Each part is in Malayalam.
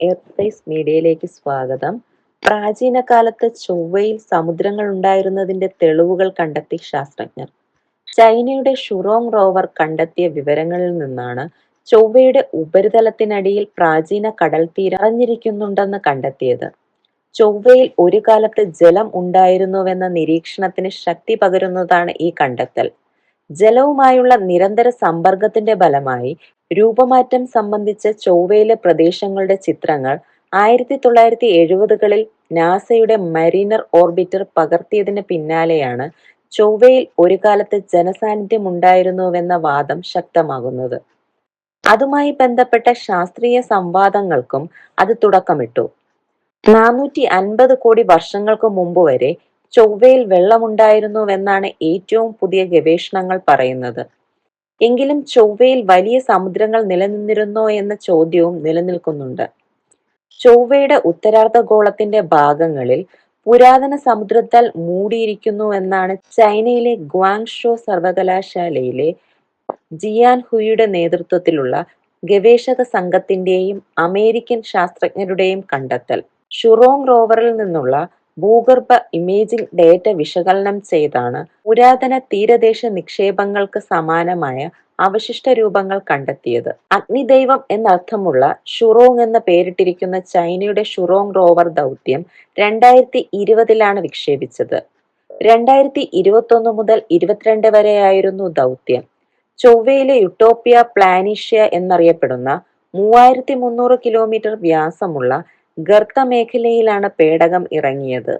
എയർസ്പേസ് മീഡിയയിലേക്ക് സ്വാഗതം. പ്രാചീന കാലത്ത് ചൊവ്വയിൽ സമുദ്രങ്ങൾ ഉണ്ടായിരുന്നതിന്റെ തെളിവുകൾ കണ്ടെത്തി ശാസ്ത്രജ്ഞർ. ചൈനയുടെ ഷുറോങ് റോവർ കണ്ടെത്തിയ വിവരങ്ങളിൽ നിന്നാണ് ചൊവ്വയുടെ ഉപരിതലത്തിനടിയിൽ പ്രാചീന കടൽ തീരം അറിഞ്ഞിരിക്കുന്നുണ്ടെന്ന് കണ്ടെത്തിയത്. ചൊവ്വയിൽ ഒരു കാലത്ത് ജലം ഉണ്ടായിരുന്നുവെന്ന നിരീക്ഷണത്തിന് ശക്തി പകരുന്നതാണ് ഈ കണ്ടെത്തൽ. ജലവുമായുള്ള നിരന്തര സമ്പർക്കത്തിന്റെ ഫലമായി രൂപമാറ്റം സംബന്ധിച്ച ചൊവ്വയിലെ പ്രദേശങ്ങളുടെ ചിത്രങ്ങൾ ആയിരത്തി തൊള്ളായിരത്തി എഴുപതുകളിൽ നാസയുടെ മരീനർ ഓർബിറ്റർ പകർത്തിയതിന് പിന്നാലെയാണ് ചൊവ്വയിൽ ഒരു കാലത്ത് ജനസാന്നിധ്യം ഉണ്ടായിരുന്നുവെന്ന വാദം ശക്തമാകുന്നത്. അതുമായി ബന്ധപ്പെട്ട ശാസ്ത്രീയ സംവാദങ്ങൾക്കും അത് തുടക്കമിട്ടു. നാനൂറ്റി അൻപത് കോടി വർഷങ്ങൾക്ക് മുമ്പ് വരെ ചൊവ്വയിൽ വെള്ളമുണ്ടായിരുന്നുവെന്നാണ് ഏറ്റവും പുതിയ ഗവേഷണങ്ങൾ പറയുന്നത്. എങ്കിലും ചൊവ്വയിൽ വലിയ സമുദ്രങ്ങൾ നിലനിന്നിരുന്നോ എന്ന ചോദ്യവും നിലനിൽക്കുന്നുണ്ട്. ചൊവ്വയുടെ ഉത്തരാർദ്ധഗോളത്തിന്റെ ഭാഗങ്ങളിൽ പുരാതന സമുദ്രത്താൽ മൂടിയിരിക്കുന്നു എന്നാണ് ചൈനയിലെ ഗ്വാങ്ഷോ സർവകലാശാലയിലെ ജിയാൻ ഹുയുടെ നേതൃത്വത്തിലുള്ള ഗവേഷക സംഘത്തിന്റെയും അമേരിക്കൻ ശാസ്ത്രജ്ഞരുടെയും കണ്ടെത്തൽ. ഷുറോങ് റോവറിൽ നിന്നുള്ള ഭൂഗർഭ ഇമേജിംഗ് ഡേറ്റ വിശകലനം ചെയ്താണ്. പുരാതന തീരദേശ നിക്ഷേപങ്ങൾക്ക് സമാനമായ അവശിഷ്ട രൂപങ്ങൾ കണ്ടെത്തിയത്. അഗ്നിദൈവം എന്നർത്ഥമുള്ള ഷുറോങ് എന്ന പേരിട്ടിരിക്കുന്ന ചൈനയുടെ ഷുറോങ് റോവർ ദൗത്യം രണ്ടായിരത്തി ഇരുപതിലാണ് വിക്ഷേപിച്ചത്. രണ്ടായിരത്തി ഇരുപത്തൊന്ന് മുതൽ ഇരുപത്തിരണ്ട് വരെയായിരുന്നു ദൗത്യം. ചൊവ്വയിലെ യുട്ടോപ്പിയ പ്ലാനിഷ്യ എന്നറിയപ്പെടുന്ന മൂവായിരത്തി മുന്നൂറ് കിലോമീറ്റർ വ്യാസമുള്ള ഗർത്ത മേഖലയിലാണ് പേടകം ഇറങ്ങിയത്.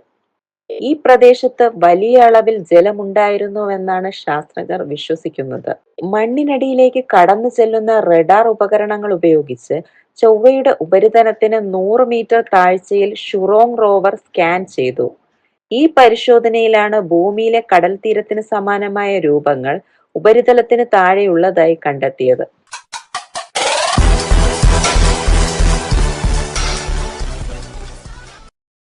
ഈ പ്രദേശത്ത് വലിയ അളവിൽ ജലമുണ്ടായിരുന്നുവെന്നാണ് ശാസ്ത്രജ്ഞർ വിശ്വസിക്കുന്നത്. മണ്ണിനടിയിലേക്ക് കടന്നു ചെല്ലുന്ന റഡാർ ഉപകരണങ്ങൾ ഉപയോഗിച്ച് ചൊവ്വയുടെ ഉപരിതലത്തിന് നൂറ് മീറ്റർ താഴ്ചയിൽ ഷുറോങ് റോവർ സ്കാൻ ചെയ്തു. ഈ പരിശോധനയിലാണ് ഭൂമിയിലെ കടൽ തീരത്തിന് സമാനമായ രൂപങ്ങൾ ഉപരിതലത്തിന് താഴെയുള്ളതായി കണ്ടെത്തിയത്.